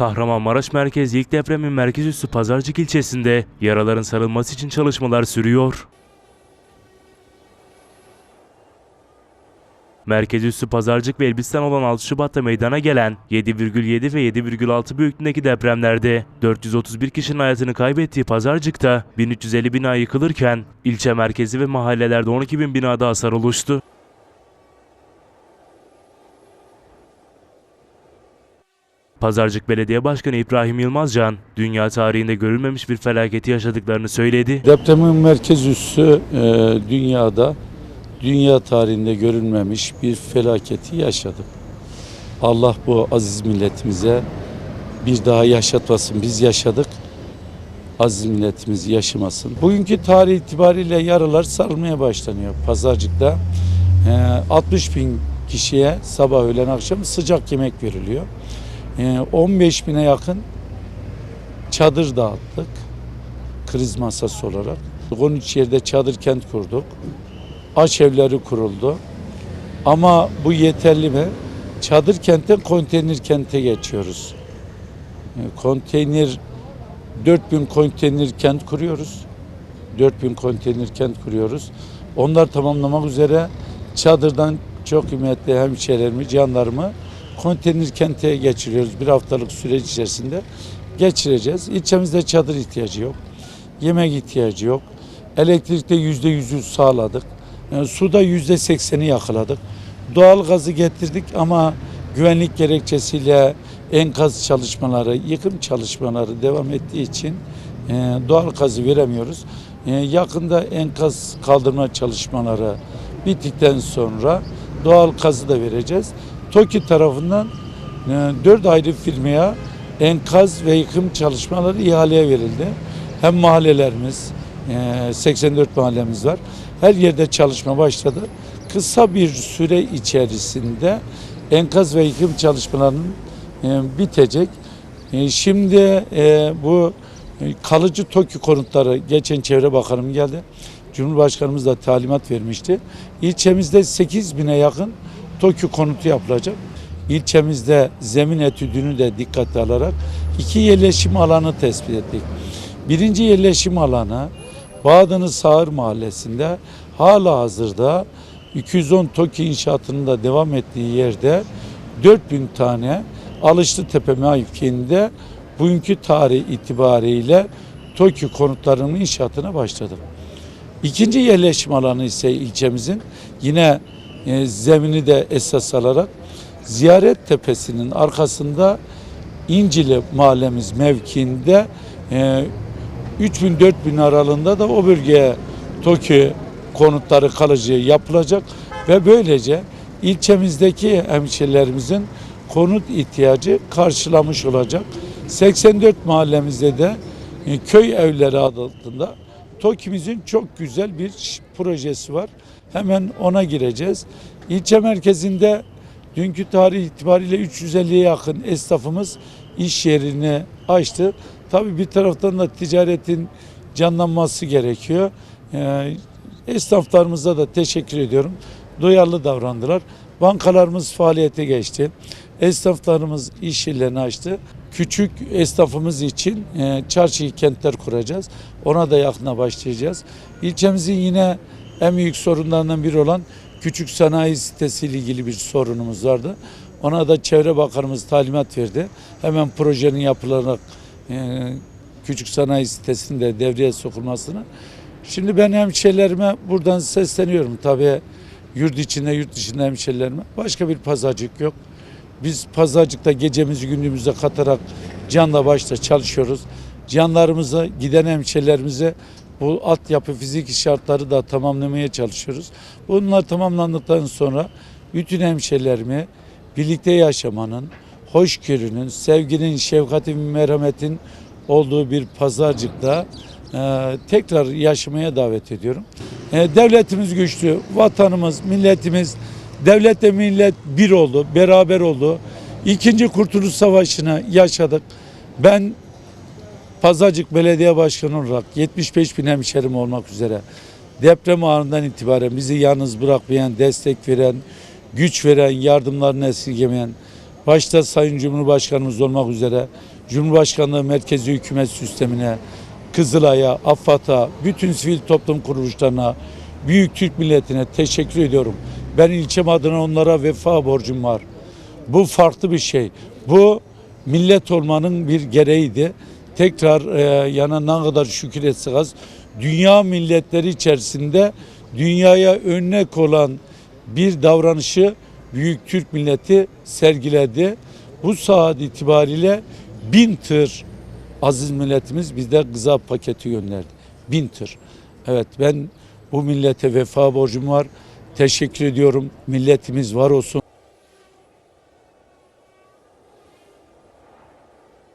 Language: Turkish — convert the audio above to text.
Kahramanmaraş merkezi ilk depremin merkez üssü Pazarcık ilçesinde yaraların sarılması için çalışmalar sürüyor. Merkez üssü Pazarcık ve Elbistan olan 6 Şubat'ta meydana gelen 7,7 ve 7,6 büyüklüğündeki depremlerde 431 kişinin hayatını kaybettiği Pazarcık'ta 1350 bina yıkılırken ilçe merkezi ve mahallelerde 12 bin binada hasar oluştu. Pazarcık Belediye Başkanı İbrahim Yılmazcan, dünya tarihinde görülmemiş bir felaketi yaşadıklarını söyledi. Depremin merkez üssü e, dünyada, dünya tarihinde görülmemiş bir felaketi yaşadık. Allah bu aziz milletimize bir daha yaşatmasın. Biz yaşadık, aziz milletimiz yaşamasın. Bugünkü tarih itibariyle yaralar sarılmaya başlanıyor Pazarcık'ta. E, 60 bin kişiye sabah öğlen akşam sıcak yemek veriliyor. E, 15 bine yakın çadır dağıttık kriz masası olarak. 13 yerde çadır kent kurduk. Aç evleri kuruldu. Ama bu yeterli mi? Çadır kentten konteyner kente geçiyoruz. E, Konteyner 4000 konteyner kent kuruyoruz. 4000 konteyner kent kuruyoruz. Onlar tamamlamak üzere çadırdan çok kıymetli hemşehrilerimi, canlarımı konteyner kente geçiriyoruz. Bir haftalık süreç içerisinde geçireceğiz. İlçemizde çadır ihtiyacı yok. Yemek ihtiyacı yok. Elektrikte yüzde yüzü sağladık. Yani suda yüzde sekseni yakaladık. Doğal gazı getirdik ama güvenlik gerekçesiyle enkaz çalışmaları, yıkım çalışmaları devam ettiği için e, doğal gazı veremiyoruz. E, yakında enkaz kaldırma çalışmaları bittikten sonra doğal gazı da vereceğiz. TOKİ tarafından e, dört ayrı firmaya enkaz ve yıkım çalışmaları ihaleye verildi. Hem mahallelerimiz, e, 84 mahallemiz var. Her yerde çalışma başladı. Kısa bir süre içerisinde enkaz ve yıkım çalışmalarının e, bitecek. E, Şimdi e, bu e, kalıcı TOKİ konutları geçen Çevre Bakanım geldi. Cumhurbaşkanımız da talimat vermişti. İlçemizde 8 bine yakın TOKİ konutu yapılacak. İlçemizde zemin etüdünü de dikkate alarak iki yerleşim alanı tespit ettik. Birinci yerleşim alanı Bağdanı Sağır Mahallesi'nde hala hazırda 210 TOKİ inşaatının da devam ettiği yerde 4000 tane Alışlı Tepe mevkiinde bugünkü tarih itibariyle TOKİ konutlarının inşaatına başladık. İkinci yerleşim alanı ise ilçemizin yine e, zemini de esas alarak Ziyaret Tepesi'nin arkasında İncili mahallemiz mevkiinde e, 3000-4000 aralığında da o bölgeye TOKİ konutları kalıcı yapılacak ve böylece ilçemizdeki hemşehrilerimizin konut ihtiyacı karşılamış olacak. 84 mahallemizde de e, köy evleri adı altında TOKİ'mizin çok güzel bir projesi var. Hemen ona gireceğiz. İlçe merkezinde dünkü tarih itibariyle 350'ye yakın esnafımız iş yerini açtı. Tabii bir taraftan da ticaretin canlanması gerekiyor. Ee, esnaflarımıza da teşekkür ediyorum. Duyarlı davrandılar. Bankalarımız faaliyete geçti. Esnaflarımız iş yerlerini açtı. Küçük esnafımız için e, çarşı kentler kuracağız. Ona da yakına başlayacağız. İlçemizin yine en büyük sorunlarından biri olan küçük sanayi sitesiyle ilgili bir sorunumuz vardı. Ona da Çevre Bakanımız talimat verdi. Hemen projenin yapılarak e, küçük sanayi sitesinde devreye sokulmasını. Şimdi ben hemşehrilerime buradan sesleniyorum. Tabii yurt içinde yurt dışında hemşehrilerime. Başka bir pazarcık yok. Biz pazarcıkta gecemizi gündüzümüze katarak canla başla çalışıyoruz. Canlarımıza, giden hemşehrilerimize bu altyapı fiziki şartları da tamamlamaya çalışıyoruz. Bunlar tamamlandıktan sonra bütün hemşehrilerimi birlikte yaşamanın, hoşgörünün, sevginin, şefkatin, merhametin olduğu bir pazarcıkta e, tekrar yaşamaya davet ediyorum. E, devletimiz güçlü, vatanımız, milletimiz, devletle millet bir oldu, beraber oldu. İkinci Kurtuluş Savaşı'nı yaşadık. Ben Pazarcık Belediye Başkanı olarak 75 bin hemşerim olmak üzere deprem anından itibaren bizi yalnız bırakmayan, destek veren, güç veren, yardımlarını esirgemeyen, başta Sayın Cumhurbaşkanımız olmak üzere Cumhurbaşkanlığı Merkezi Hükümet Sistemi'ne, Kızılay'a, AFAD'a, bütün sivil toplum kuruluşlarına, Büyük Türk milletine teşekkür ediyorum. Ben ilçem adına onlara vefa borcum var. Bu farklı bir şey. Bu millet olmanın bir gereğiydi. Tekrar e, yana ne kadar şükür etsek az. Dünya milletleri içerisinde dünyaya örnek olan bir davranışı Büyük Türk milleti sergiledi. Bu saat itibariyle bin tır aziz milletimiz bizde gıza paketi gönderdi. Bin tır. Evet ben bu millete vefa borcum var. Teşekkür ediyorum. Milletimiz var olsun.